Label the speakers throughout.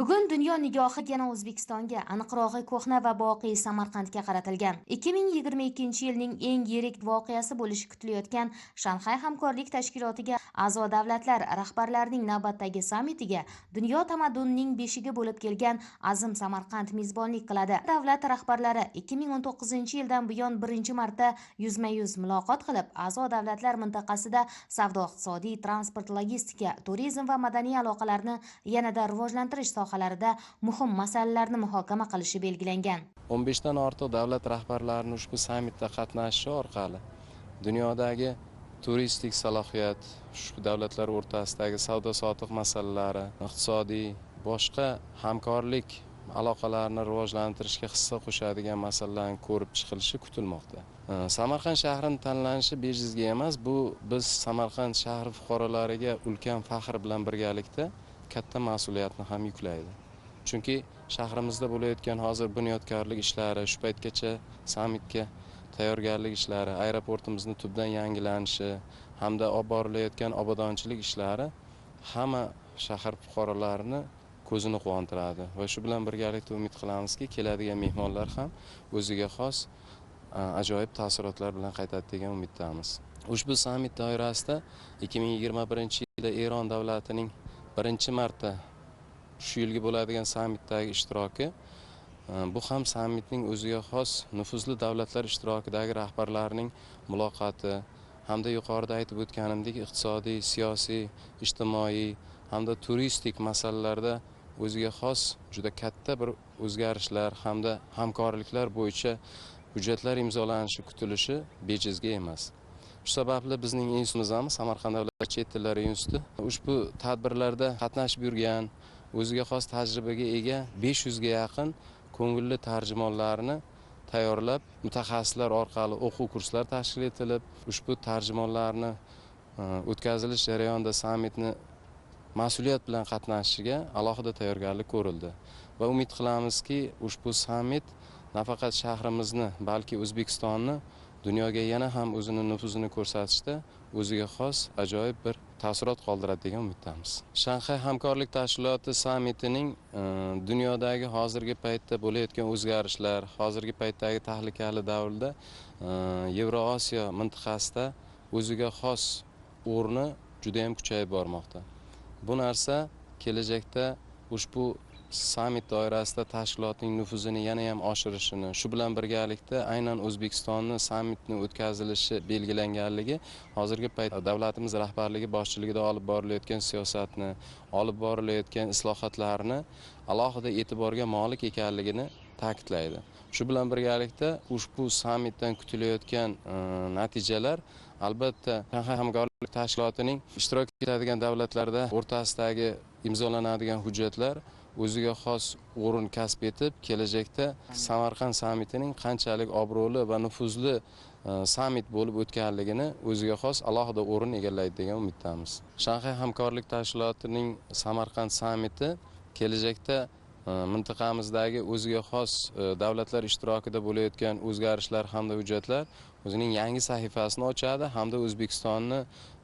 Speaker 1: bugun dunyo nigohi yana o'zbekistonga aniqrog'i ko'hna va boqiy samarqandga qaratilgan. 2022 yilning eng yirik voqeasi bo'lishi kutilayotgan shanxay hamkorlik tashkilotiga a'zo davlatlar rahbarlarining navbatdagi sammitiga dunyo tamaddunining beshigi bo'lib kelgan azim samarqand mezbonlik qiladi. Davlat rahbarlari 2019 yildan buyon birinchi marta yuzma yuz muloqot qilib a'zo davlatlar mintaqasida savdo iqtisodiy transport logistika turizm va madaniy aloqalarni yanada rivojlantirish sohalarida muhim masalalarni muhokama qilishi belgilangan.
Speaker 2: 15 dan ortiq davlat rahbarlarining ushbu sammitda qatnashishi orqali dunyodagi turistik salohiyat ushbu davlatlar o'rtasidagi savdo sotiq masalalari iqtisodiy boshqa hamkorlik aloqalarini rivojlantirishga hissa qo'shadigan masalalarni ko'rib chiqilishi kutilmoqda. Samarqand shahrini tanlanishi bejizga emas bu biz samarqand shahri fuqarolariga ulkan faxr bilan birgalikda katta mas'uliyatni ham yuklaydi. Chunki shahrimizda bo'layotgan hozir bunyodkorlik ishlari shu paytgacha sammitga tayyorgarlik ishlari aeroportimizni tubdan yangilanishi hamda olib borilayotgan obodonchilik ishlari hamma shahar fuqarolarini ko'zini quvontiradi. Va shu bilan birgalikda umid qilamizki keladigan mehmonlar ham o'ziga xos ajoyib taassurotlar bilan qaytadi degan umiddamiz. Ushbu sammit doirasida 2021 yilda eron davlatining birinchi marta shu yilgi bo'ladigan sammitdagi ishtiroki e, bu ham sammitning o'ziga xos nufuzli davlatlar ishtirokidagi rahbarlarning muloqoti hamda yuqorida aytib o'tganimdek iqtisodiy siyosiy ijtimoiy hamda turistik masalalarda o'ziga xos juda katta bir o'zgarishlar hamda hamkorliklar bo'yicha hujjatlar imzolanishi kutilishi bejizga emas. Shu sababli bizning institutimiz ham samarqand davlat chet tillari instituti ushbu tadbirlarda qatnashib yurgan o'ziga xos tajribaga ega 500 ga yaqin ko'ngilli tarjimonlarni tayyorlab mutaxassislar orqali o'quv kurslar tashkil etilib ushbu tarjimonlarni e, o'tkazilish jarayonida sammitni mas'uliyat bilan qatnashishiga alohida tayyorgarlik ko'rildi. Va umid qilamizki ushbu sammit nafaqat shahrimizni balki o'zbekistonni dunyoga yana ham o'zini nufuzini ko'rsatishda o'ziga xos ajoyib bir taassurot qoldiradi degan umiddamiz. Shanxay hamkorlik tashkiloti sammitining e, dunyodagi hozirgi paytda bo'layotgan o'zgarishlar hozirgi paytdagi tahlikali davrda e, yevroosiyo mintaqasida o'ziga xos o'rni judayam kuchayib bormoqda. Bu narsa kelajakda ushbu sammit doirasida tashkilotning nufuzini yana ham oshirishini shu bilan birgalikda aynan o'zbekistonni sammitni o'tkazilishi belgilanganligi hozirgi paytda davlatimiz rahbarligi boshchiligida olib borilayotgan siyosatni olib borilayotgan islohotlarni alohida e'tiborga molik ekanligini ta'kidlaydi. Shu bilan birgalikda ushbu sammitdan kutilayotgan e, natijalar albatta shanxay hamkorlik tashkilotining ishtirok etadigan davlatlarda o'rtasidagi imzolanadigan hujjatlar o'ziga xos o'rin kasb etib kelajakda samarqand sammitining qanchalik obro'li va nufuzli sammit bo'lib o'tganligini o'ziga xos alohida o'rin egallaydi degan umiddamiz. Shanxay hamkorlik tashkilotining samarqand sammiti kelajakda mintaqamizdagi o'ziga xos davlatlar ishtirokida bo'layotgan o'zgarishlar hamda hujjatlar o'zining yangi sahifasini ochadi hamda o'zbekistonni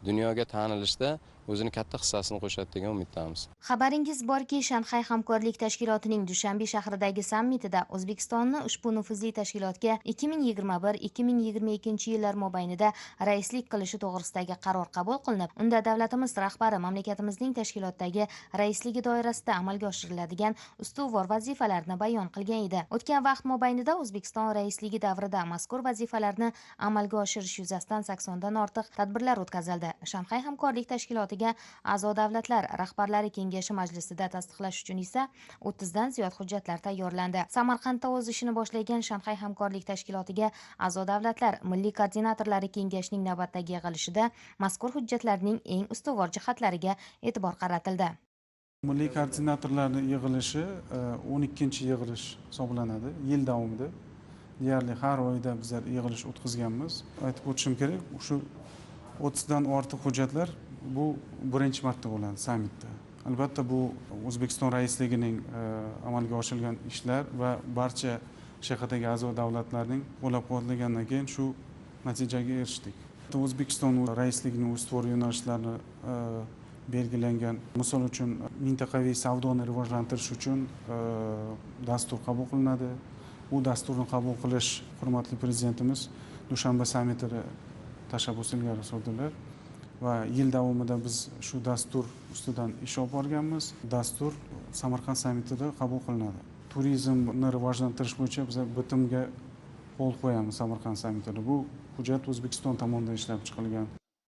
Speaker 2: dunyoga tanilishda o'zini katta hissasini qo'shadi degan umiddamiz.
Speaker 1: Xabaringiz borki shanxay hamkorlik tashkilotining dushanbe shahridagi sammitida o'zbekistonni ushbu nufuzli tashkilotga 2021-2022 yillar mobaynida raislik qilishi to'g'risidagi qaror qabul qilinib unda davlatimiz rahbari mamlakatimizning tashkilotdagi raisligi doirasida amalga oshiriladigan ustuvor vazifalarni bayon qilgan edi. O'tgan vaqt mobaynida o'zbekiston raisligi davrida mazkur vazifalarni amalga oshirish yuzasidan 80 dan ortiq tadbirlar o'tkazildi. Shanxay hamkorlik tashkiloti tashkilotiga a'zo davlatlar rahbarlari kengashi majlisida tasdiqlash uchun esa 30 dan ziyod hujjatlar tayyorlandi. Samarqandda o'z ishini boshlagan shanxay hamkorlik tashkilotiga a'zo davlatlar milliy koordinatorlari kengashining navbatdagi yig'ilishida mazkur hujjatlarning eng ustuvor jihatlariga e'tibor qaratildi.
Speaker 3: Milliy koordinatorlarni yig'ilishi e, o'n ikkinchi yig'ilish hisoblanadi yil davomida. Deyarli har oyda bizlar yig'ilish o'tkazganmiz. Aytib o'tishim kerak shu o'ttizdan ortiq hujjatlar bu birinchi marta bo'ladi sammitda. Albatta bu o'zbekiston raisligining e, amalga oshirilgan ishlar va barcha shxdagi a'zo davlatlarning qo'llab quvvatlaganidan keyin shu natijaga erishdik. O'zbekiston raisligining ustuvor yo'nalishlarini e, belgilangan misol uchun mintaqaviy savdoni rivojlantirish uchun e, dastur qabul qilinadi. U dasturni qabul qilish hurmatli prezidentimiz dushanba sammitida tashabbus ilgari surdilar. Va yil davomida biz shu dastur ustidan ish olib borganmiz dastur samarqand sammitida qabul qilinadi. Turizmni rivojlantirish bo'yicha biz bitimga qo'l qo'yamiz samarqand sammitida. Bu hujjat o'zbekiston tomonidan ishlab chiqilgan.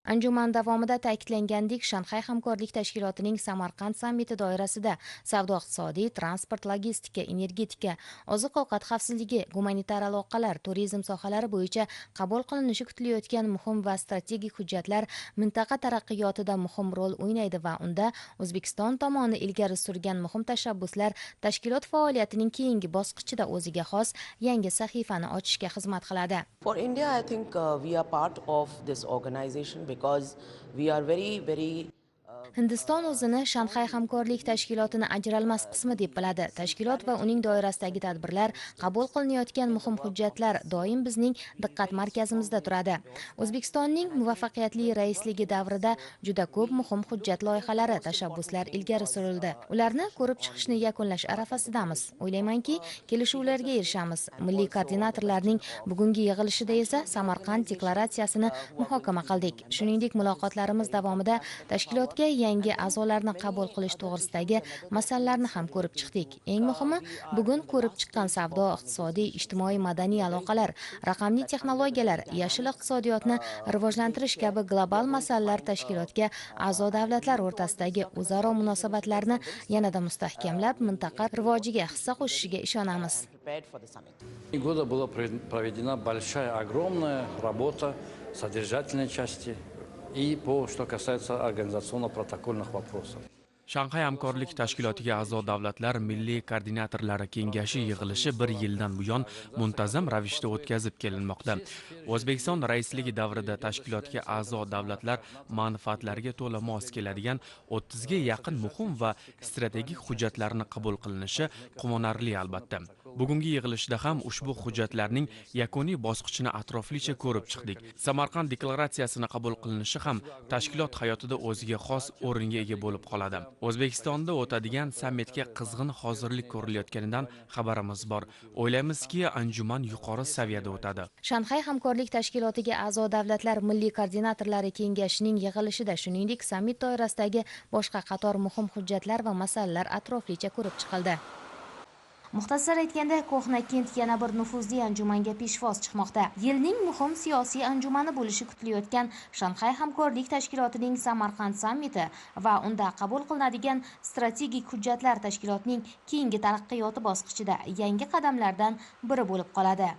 Speaker 1: Anjuman davomida ta'kidlangandek shanxay hamkorlik tashkilotining samarqand sammiti doirasida savdo iqtisodiy transport logistika energetika oziq ovqat xavfsizligi gumanitar aloqalar turizm sohalari bo'yicha qabul qilinishi kutilayotgan muhim va strategik hujjatlar mintaqa taraqqiyotida muhim rol o'ynaydi va unda o'zbekiston tomoni ilgari surgan muhim tashabbuslar tashkilot faoliyatining keyingi bosqichida o'ziga xos yangi sahifani ochishga xizmat qiladi.
Speaker 4: For India, I think uh, we are part of this organization because we are very, very
Speaker 1: hindiston o'zini shanxay hamkorlik tashkilotini ajralmas qismi deb biladi. Tashkilot va uning doirasidagi tadbirlar qabul qilinayotgan muhim hujjatlar doim bizning diqqat markazimizda turadi. O'zbekistonning muvaffaqiyatli raisligi davrida juda ko'p muhim hujjat loyihalari tashabbuslar ilgari surildi. Ularni ko'rib chiqishni yakunlash arafasidamiz. O'ylaymanki kelishuvlarga erishamiz. Milliy koordinatorlarning bugungi yig'ilishida esa samarqand deklaratsiyasini muhokama qildik. Shuningdek muloqotlarimiz davomida tashkilotga yangi a'zolarni qabul qilish to'g'risidagi masalalarni ham ko'rib chiqdik. Eng muhimi bugun ko'rib chiqqan savdo iqtisodiy ijtimoiy madaniy aloqalar raqamli texnologiyalar yashil iqtisodiyotni rivojlantirish kabi global masalalar tashkilotga a'zo davlatlar o'rtasidagi o'zaro munosabatlarni yanada mustahkamlab mintaqa rivojiga hissa qo'shishiga ishonamiz.
Speaker 5: Года была проведена большая, огромная работа содержательной части. И по, что касается организационно-протокольных вопросов.
Speaker 6: shanxay hamkorlik tashkilotiga a'zo davlatlar milliy koordinatorlari kengashi yig'ilishi bir yildan buyon muntazam ravishda o'tkazib kelinmoqda o'zbekiston raisligi davrida tashkilotga a'zo davlatlar manfaatlariga to'la mos keladigan o'ttizga yaqin muhim va strategik hujjatlarni qabul qilinishi quvonarli albatta bugungi yig'ilishda ham ushbu hujjatlarning yakuniy bosqichini atroflicha ko'rib chiqdik. Samarqand deklaratsiyasini qabul qilinishi ham tashkilot hayotida o'ziga xos o'ringa ega bo'lib qoladi. O'zbekistonda o'tadigan sammitga qizg'in hozirlik ko'rilayotganidan xabarimiz bor. O'ylaymizki anjuman yuqori saviyada o'tadi.
Speaker 1: Shanxay hamkorlik tashkilotiga a'zo davlatlar milliy koordinatorlari kengashining yig'ilishida shuningdek sammit doirasidagi boshqa qator muhim hujjatlar va masalalar atroflicha ko'rib chiqildi. Muxtasar aytganda ko'hna kent yana bir nufuzli anjumanga peshvoz chiqmoqda. Yilning muhim siyosiy anjumani bo'lishi kutilayotgan shanxay hamkorlik tashkilotining samarqand sammiti va unda qabul qilinadigan strategik hujjatlar tashkilotning keyingi taraqqiyoti bosqichida yangi qadamlardan biri bo'lib qoladi.